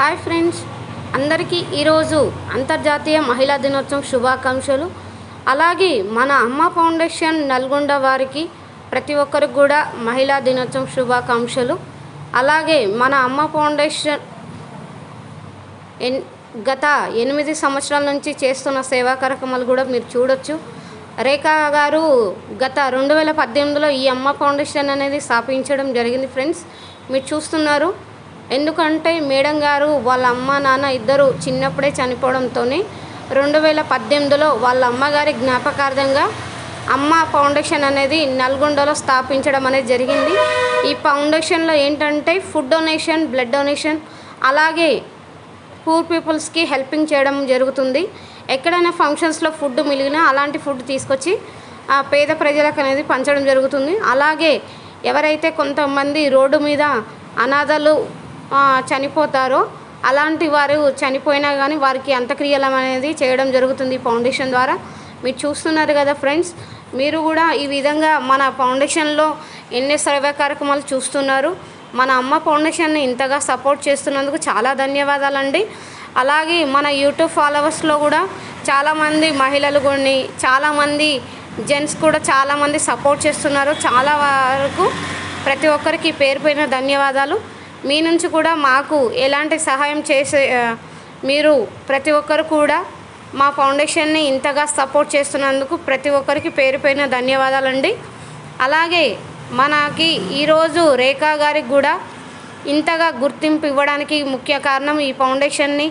Hi friends. అందరికీ ఈరోజు అంతర్జాతీయ మహిళా దినోత్సవం శుభాకాంక్షలు. అలాగే మన అమ్మ ఫౌండేషన్ నల్గొండ వారికి ప్రతి ఒక్కరికి కూడా మహిళా దినోత్సవం శుభాకాంక్షలు. అలాగే మన అమ్మ ఫౌండేషన్ ఎన్ గత ఎనిమిది సంవత్సరాల నుంచి చేస్తున్న సేవా కార్యక్రమాలు కూడా మీరు చూడొచ్చు. రేఖా గారు గత రెండు వేల పద్దెనిమిదిలో ఈ అమ్మ ఫౌండేషన్ అనేది స్థాపించడం జరిగింది ఫ్రెండ్స్. మీరు చూస్తున్నారు. ఎందుకంటే మేడం గారు వాళ్ళ అమ్మ నాన్న ఇద్దరు చిన్నప్పుడే చనిపోవడంతో రెండు వేల పద్దెనిమిదిలో వాళ్ళ అమ్మగారి జ్ఞాపకార్థంగా అమ్మ ఫౌండేషన్ అనేది నల్గొండలో స్థాపించడం అనేది జరిగింది. ఈ ఫౌండేషన్లో ఏంటంటే ఫుడ్ డొనేషన్ బ్లడ్ డొనేషన్ అలాగే పూర్ పీపుల్స్కి హెల్పింగ్ చేయడం జరుగుతుంది. ఎక్కడైనా ఫంక్షన్స్లో ఫుడ్ మిలిగినా అలాంటి ఫుడ్ తీసుకొచ్చి ఆ పేద ప్రజలకు అనేది పంచడం జరుగుతుంది. అలాగే ఎవరైతే కొంతమంది రోడ్డు మీద అనాథలు చనిపోతారో. అలాంటి వారు చనిపోయినా కానీ వారికి అంత్యక్రియలం అనేది చేయడం జరుగుతుంది ఫౌండేషన్ ద్వారా. మీరు చూస్తున్నారు కదా ఫ్రెండ్స్ మీరు కూడా ఈ విధంగా మన ఫౌండేషన్లో ఎన్నో సేవా కార్యక్రమాలు చూస్తున్నారు. మన అమ్మ ఫౌండేషన్ని ఇంతగా సపోర్ట్ చేస్తున్నందుకు చాలా ధన్యవాదాలండి. అలాగే మన యూట్యూబ్ ఫాలోవర్స్లో కూడా చాలామంది మహిళలు కొన్ని చాలామంది జెంట్స్ కూడా చాలామంది సపోర్ట్ చేస్తున్నారు. చాలా వరకు ప్రతి ఒక్కరికి పేరు ధన్యవాదాలు. మీ నుంచి కూడా మాకు ఎలాంటి సహాయం చేసే మీరు ప్రతి ఒక్కరు కూడా మా ఫౌండేషన్ని ఇంతగా సపోర్ట్ చేస్తున్నందుకు ప్రతి ఒక్కరికి పేరు పైన ధన్యవాదాలండి. అలాగే మనకి ఈరోజు రేఖా గారికి కూడా ఇంతగా గుర్తింపు ఇవ్వడానికి ముఖ్య కారణం ఈ ఫౌండేషన్ని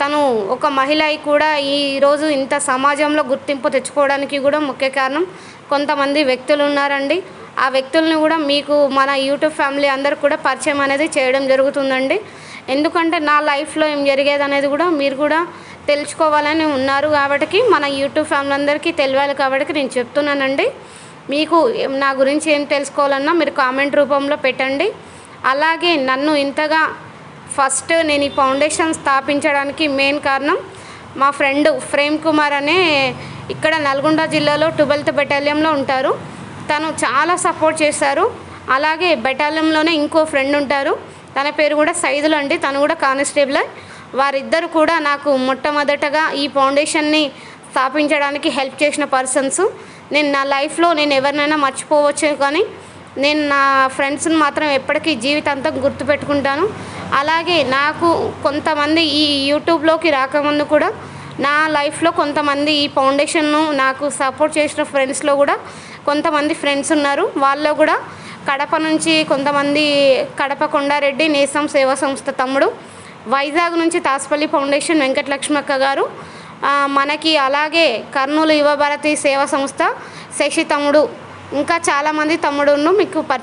తను ఒక మహిళ కూడా ఈరోజు ఇంత సమాజంలో గుర్తింపు తెచ్చుకోవడానికి కూడా ముఖ్య కారణం కొంతమంది వ్యక్తులు ఉన్నారండి. ఆ వ్యక్తులను కూడా మీకు మన యూట్యూబ్ ఫ్యామిలీ అందరు కూడా పరిచయం అనేది చేయడం జరుగుతుందండి. ఎందుకంటే నా లైఫ్లో ఏం జరిగేది అనేది కూడా మీరు కూడా తెలుసుకోవాలని ఉన్నారు కాబట్టి మన యూట్యూబ్ ఫ్యామిలీ అందరికీ తెలియాలి కాబట్టి నేను చెప్తున్నానండి. మీకు నా గురించి ఏం తెలుసుకోవాలన్నా మీరు కామెంట్ రూపంలో పెట్టండి. అలాగే నన్ను ఇంతగా ఫస్ట్ నేను ఈ ఫౌండేషన్ స్థాపించడానికి మెయిన్ కారణం మా ఫ్రెండ్ ప్రేమ్ కుమార్ అనే ఇక్కడ నల్గొండ జిల్లాలో ట్వెల్త్ బెటాలియంలో ఉంటారు. తను చాలా సపోర్ట్ చేశారు. అలాగే బెటాలియంలోనే ఇంకో ఫ్రెండ్ ఉంటారు. తన పేరు కూడా సైదులు అండి. తను కూడా కానిస్టేబుల్. వారిద్దరు కూడా నాకు మొట్టమొదటగా ఈ ఫౌండేషన్ని స్థాపించడానికి హెల్ప్ చేసిన పర్సన్స్. నేను నా లైఫ్లో నేను ఎవరినైనా మర్చిపోవచ్చు కానీ నేను నా ఫ్రెండ్స్ని మాత్రం ఎప్పటికీ జీవితాంతం గుర్తుపెట్టుకుంటాను. అలాగే నాకు కొంతమంది ఈ యూట్యూబ్లోకి రాకముందు కూడా నా లైఫ్లో కొంతమంది ఈ ఫౌండేషన్ను నాకు సపోర్ట్ చేసిన ఫ్రెండ్స్లో కూడా కొంతమంది ఫ్రెండ్స్ ఉన్నారు. వాళ్ళు కూడా కడప నుంచి కొంతమంది కడప కొండారెడ్డి నేసం సేవా సంస్థ తమ్ముడు వైజాగ్ నుంచి తాస్పల్లి ఫౌండేషన్ వెంకటలక్ష్మక్క గారు. మనకి అలాగే కర్నూలు యువభారతి సేవా సంస్థ శశి తమ్ముడు ఇంకా చాలామంది తమ్ముడును మీకు పరి